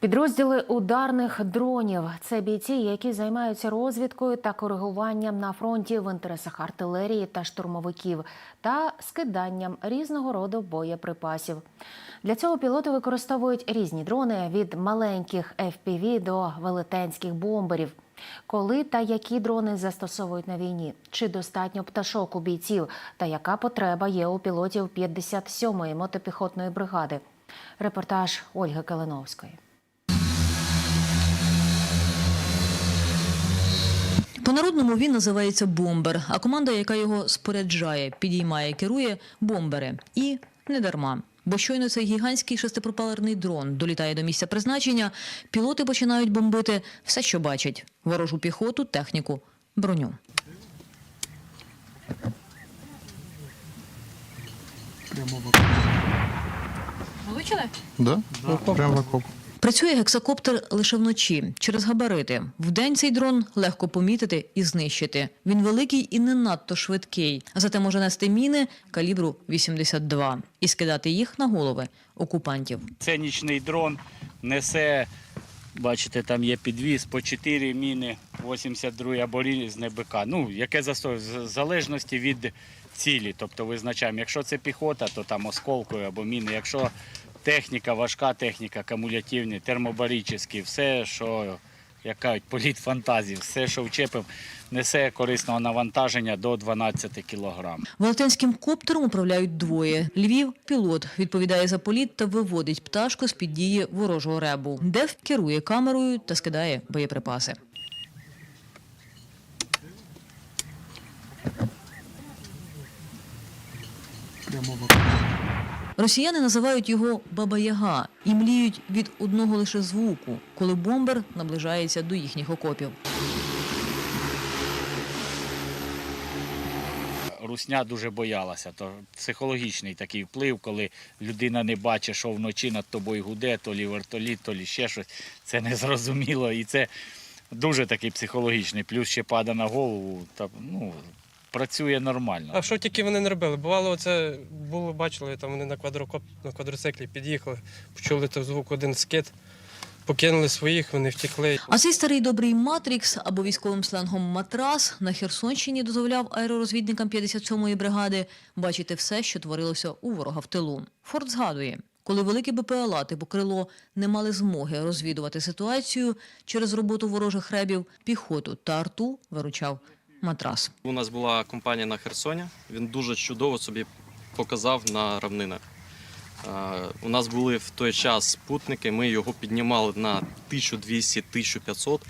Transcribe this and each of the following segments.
Підрозділи ударних дронів це бійці, які займаються розвідкою та коригуванням на фронті в інтересах артилерії та штурмовиків та скиданням різного роду боєприпасів. Для цього пілоти використовують різні дрони від маленьких FPV до велетенських бомберів. Коли та які дрони застосовують на війні? Чи достатньо пташок у бійців? Та яка потреба є у пілотів 57-ї мотопіхотної бригади? Репортаж Ольги Калиновської. По-народному він називається бомбер, а команда, яка його споряджає, підіймає, керує бомбери. І не дарма. Бо щойно цей гігантський шестипропелерний дрон долітає до місця призначення, пілоти починають бомбити все, що бачать: ворожу піхоту, техніку, броню. Влучили? Да? Прямо в окоп. Працює гексакоптер лише вночі через габарити. Вдень цей дрон легко помітити і знищити. Він великий і не надто швидкий. Зате може нести міни калібру 82 і скидати їх на голови окупантів. Це нічний дрон несе, бачите, там є підвіз по 4 міни 82 або різне БК. Ну, яке застой, в залежності від цілі. Тобто визначаємо, якщо це піхота, то там осколкою або міни. Якщо техніка, важка техніка, кумулятивні, термобарічні, все, що як кажуть, політ фантазії, все, що вчепив, несе корисного навантаження до 12 кілограм. Велетенським коптером управляють двоє. Львів пілот відповідає за політ та виводить пташку з під дії ворожого ребу. Дев керує камерою та скидає боєприпаси. Прямо в окоп. Росіяни називають його Баба-Яга і мліють від одного лише звуку, коли бомбер наближається до їхніх окопів. Русня дуже боялася. То психологічний такий вплив, коли людина не бачить, що вночі над тобою гуде, то лі вертоліт, то лі ще щось. Це незрозуміло. І це дуже такий психологічний. Плюс ще пада на голову. Та, ну, працює нормально. А що тільки вони не робили? Бувало, це було, бачили, там вони на квадрокоп, на квадроциклі під'їхали, почули той звук один скид, покинули своїх, вони втекли. А цей старий добрий Матрікс або військовим сленгом матрас на Херсонщині дозволяв аеророзвідникам 57-ї бригади бачити все, що творилося у ворога в тилу. Форт згадує, коли великі БПЛА типу крило не мали змоги розвідувати ситуацію через роботу ворожих ребів, піхоту та арту виручав матрас. У нас була компанія на Херсоні. Він дуже чудово собі показав на равнинах. У нас були в той час спутники, ми його піднімали на 1200-1500.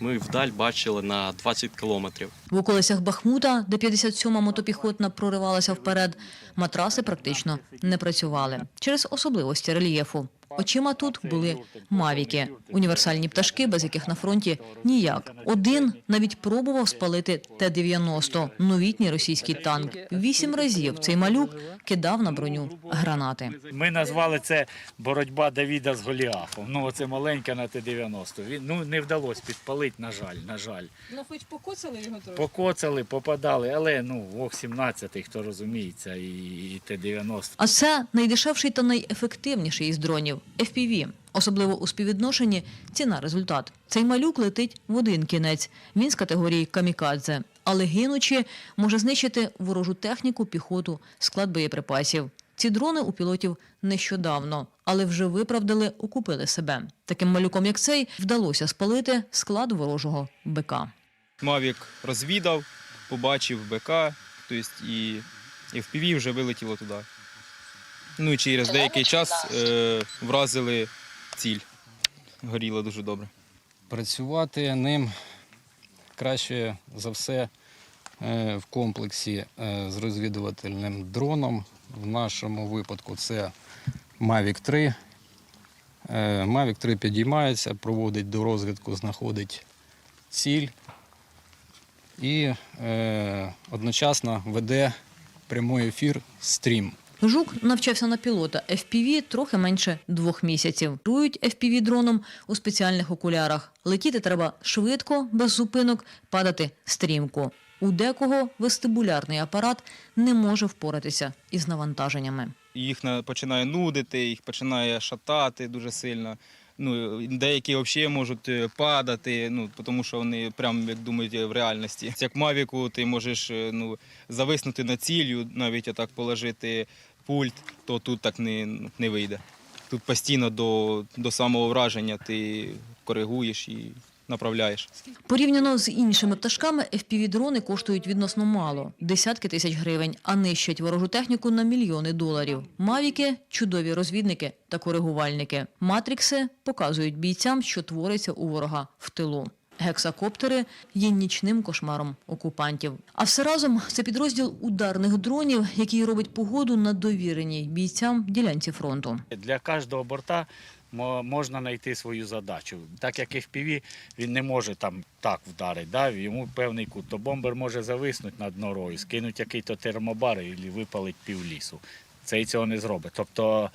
Ми вдаль бачили на 20 кілометрів. В околицях Бахмута, де 57-ма мотопіхотна проривалася вперед, матраси практично не працювали через особливості рельєфу. Очима тут були мавіки, універсальні пташки, без яких на фронті ніяк. Один навіть пробував спалити Т-90, новітній російський танк. Вісім разів цей малюк кидав на броню гранати. Ми назвали це боротьба Давіда з Голіафом. Ну, оце маленька на Т-90. Він ну, не вдалося підпалити, на жаль, на жаль. Ну, хоч покоцали його трохи. Покоцали, попадали, але ну, ВОГ 17 хто розуміється, і, і Т-90. А це найдешевший та найефективніший із дронів FPV. Особливо у співвідношенні ціна-результат. Цей малюк летить в один кінець. Він з категорії камікадзе, але гинучи може знищити ворожу техніку, піхоту, склад боєприпасів. Ці дрони у пілотів нещодавно, але вже виправдали, окупили себе. Таким малюком, як цей, вдалося спалити склад ворожого БК. Мавік розвідав, побачив БК, тобто і, і в ПІВі вже вилетіло туди. Ну і через деякий час е, вразили ціль. Горіло дуже добре. Працювати ним краще за все е, в комплексі е, з розвідувальним дроном. В нашому випадку це Mavic 3. Е, Mavic 3 підіймається, проводить до розвідку, знаходить ціль і е, одночасно веде прямий ефір стрім. Жук навчався на пілота FPV трохи менше двох місяців. Керують FPV дроном у спеціальних окулярах. Летіти треба швидко, без зупинок, падати стрімко. У декого вестибулярний апарат не може впоратися із навантаженнями. Їх на- починає нудити, їх починає шатати дуже сильно. Ну, деякі взагалі можуть е, падати, ну, тому що вони прям як думають в реальності. Як Мавіку ти можеш е, ну, зависнути на цілю, навіть отак положити пульт, то тут так не, не вийде. Тут постійно до, до самого враження ти коригуєш і направляєш. Порівняно з іншими пташками, FPV-дрони коштують відносно мало – десятки тисяч гривень, а нищать ворожу техніку на мільйони доларів. Мавіки – чудові розвідники та коригувальники. Матрікси показують бійцям, що твориться у ворога в тилу. Гексакоптери є нічним кошмаром окупантів. А все разом це підрозділ ударних дронів, який робить погоду на довіреній бійцям ділянці фронту. Для кожного борта можна знайти свою задачу. Так як FPV, він не може там так вдарити, да? йому певний кут. То бомбер може зависнути над норою, скинути який-то термобар і випалить пів лісу. Цей цього не зробить. Тобто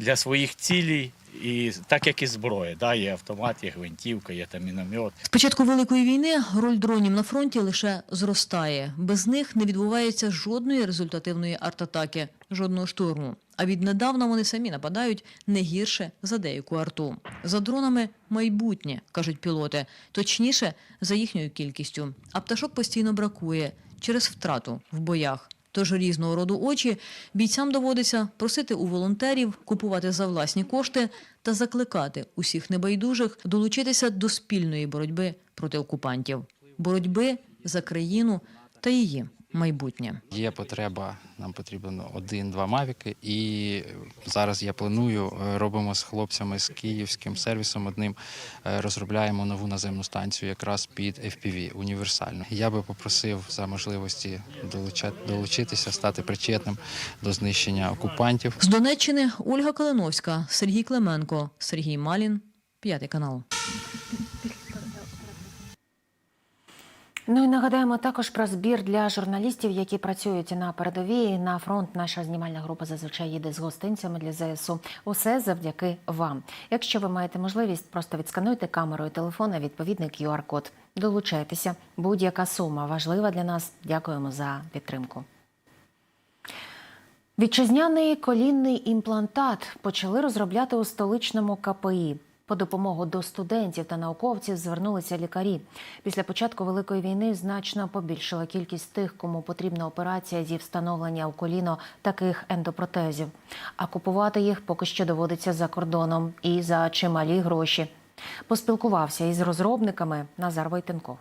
для своїх цілей, і так як і зброя, да? є автомат, є гвинтівка, є там міномет. З початку Великої війни роль дронів на фронті лише зростає. Без них не відбувається жодної результативної артатаки, жодного штурму. А віднедавна вони самі нападають не гірше за деяку арту. За дронами майбутнє, кажуть пілоти, точніше за їхньою кількістю. А пташок постійно бракує через втрату в боях. Тож різного роду очі бійцям доводиться просити у волонтерів, купувати за власні кошти та закликати усіх небайдужих долучитися до спільної боротьби проти окупантів, боротьби за країну та її майбутнє. Є потреба, нам потрібно один-два мавіки. І зараз я планую, е, робимо з хлопцями з київським сервісом одним, е, розробляємо нову наземну станцію якраз під FPV, універсальну. Я би попросив за можливості долучитися, стати причетним до знищення окупантів. З Донеччини Ольга Калиновська, Сергій Клименко, Сергій Малін, п'ятий канал. Ну і нагадаємо також про збір для журналістів, які працюють на передовій. На фронт наша знімальна група зазвичай їде з гостинцями для ЗСУ. Усе завдяки вам. Якщо ви маєте можливість, просто відскануйте камерою телефона відповідний QR-код. Долучайтеся. Будь-яка сума важлива для нас. Дякуємо за підтримку. Вітчизняний колінний імплантат почали розробляти у столичному КПІ. По допомогу до студентів та науковців звернулися лікарі. Після початку великої війни значно побільшила кількість тих, кому потрібна операція зі встановлення у коліно таких ендопротезів. А купувати їх поки що доводиться за кордоном і за чималі гроші. Поспілкувався із розробниками Назар Войтенков.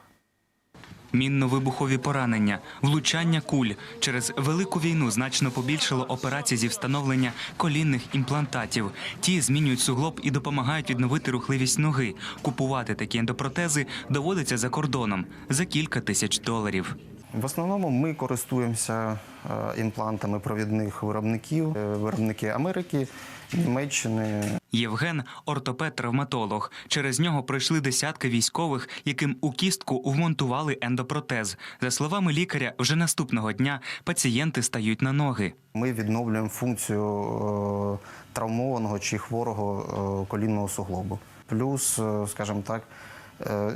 Мінно-вибухові поранення, влучання куль через велику війну значно побільшало операцій зі встановлення колінних імплантатів. Ті змінюють суглоб і допомагають відновити рухливість ноги. Купувати такі ендопротези доводиться за кордоном за кілька тисяч доларів. В основному ми користуємося е, імплантами провідних виробників, е, виробники Америки, Німеччини, Євген ортопед-травматолог. Через нього пройшли десятки військових, яким у кістку вмонтували ендопротез. За словами лікаря, вже наступного дня пацієнти стають на ноги. Ми відновлюємо функцію е, травмованого чи хворого колінного суглобу. Плюс, скажімо так,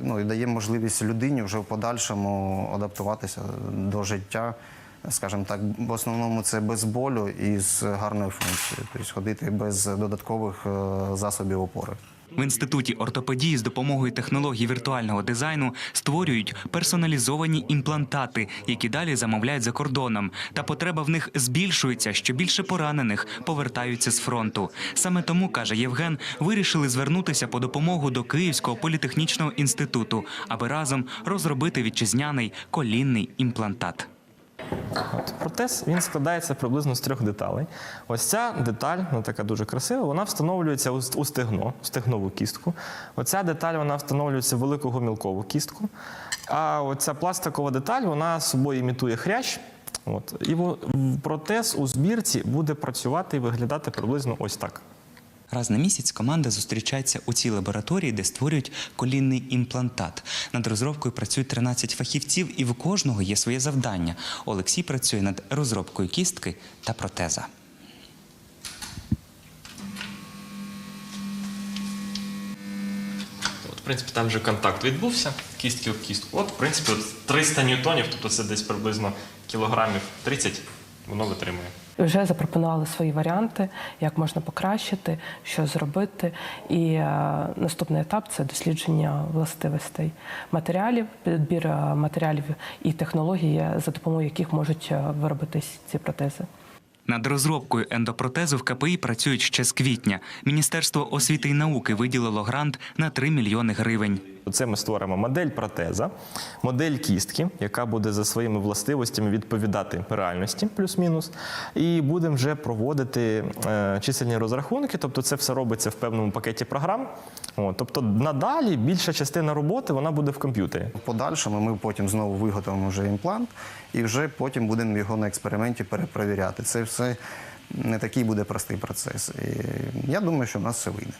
ну, і дає можливість людині вже в подальшому адаптуватися до життя. Скажімо так, в основному це без болю і з гарною функцією, тобто ходити без додаткових е, засобів опори. В інституті ортопедії з допомогою технологій віртуального дизайну створюють персоналізовані імплантати, які далі замовляють за кордоном. Та потреба в них збільшується, що більше поранених повертаються з фронту. Саме тому каже Євген, вирішили звернутися по допомогу до Київського політехнічного інституту, аби разом розробити вітчизняний колінний імплантат. От, протез він складається приблизно з трьох деталей. Ось ця деталь, вона така дуже красива, вона встановлюється у стегно, у стегнову кістку. Оця деталь вона встановлюється в велику гомілкову кістку. А оця пластикова деталь вона собою імітує хрящ. От. І протез у збірці буде працювати і виглядати приблизно ось так. Раз на місяць команда зустрічається у цій лабораторії, де створюють колінний імплантат. Над розробкою працюють 13 фахівців, і в кожного є своє завдання. Олексій працює над розробкою кістки та протеза. От, в принципі, там вже контакт відбувся, кістки об кістку. От, в принципі, от 300 ньютонів, тобто це десь приблизно кілограмів 30, воно витримує. Вже запропонували свої варіанти, як можна покращити, що зробити. І е, наступний етап це дослідження властивостей матеріалів, підбір е, матеріалів і технологій, за допомогою яких можуть е, виробитись ці протези. Над розробкою ендопротезу в КПІ працюють ще з квітня. Міністерство освіти і науки виділило грант на 3 мільйони гривень. Це ми створимо модель протеза, модель кістки, яка буде за своїми властивостями відповідати реальності, плюс-мінус. І будемо вже проводити е, чисельні розрахунки. Тобто, це все робиться в певному пакеті програм. От, тобто, надалі більша частина роботи вона буде в комп'ютері. Подальшому ми потім знову виготовимо вже імплант і вже потім будемо його на експерименті перепровіряти. Це все не такий буде простий процес. І я думаю, що в нас все вийде.